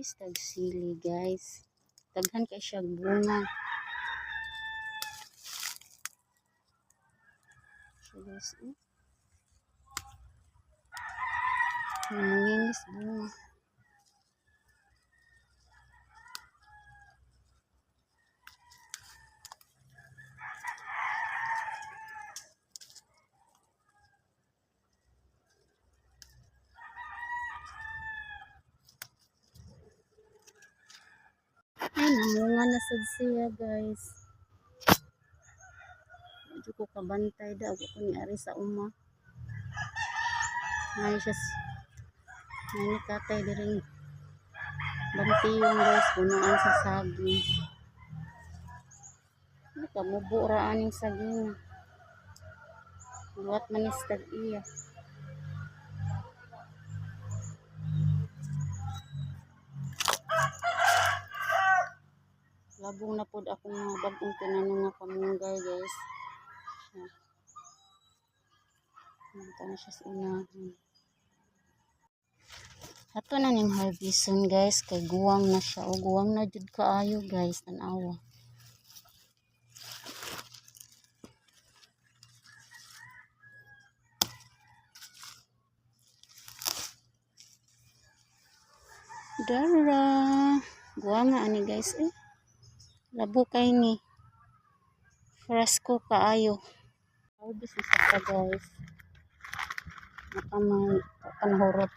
harvest tag sili guys. Daghan kay siya bunga. So guys eh. bunga namunga na sad siya guys. Medyo ko kabantay da ako ni ari sa uma. May siya may nakatay diring bantiyong guys punuan sa saging. Ay kamubo ra aning saging. Buat manistag iya. Labong na pod akong mga bagong tinanong nga pamunggay guys. Siya. Nanta na siya sa unahan. Ato na ning harveston guys kay guwang na siya o guwang na jud kaayo guys tanawa. Dara. Guwang nga ani guys eh. Labo kay ni. Fresco kaayo. Harvest na siya guys. Nakamay panhurot.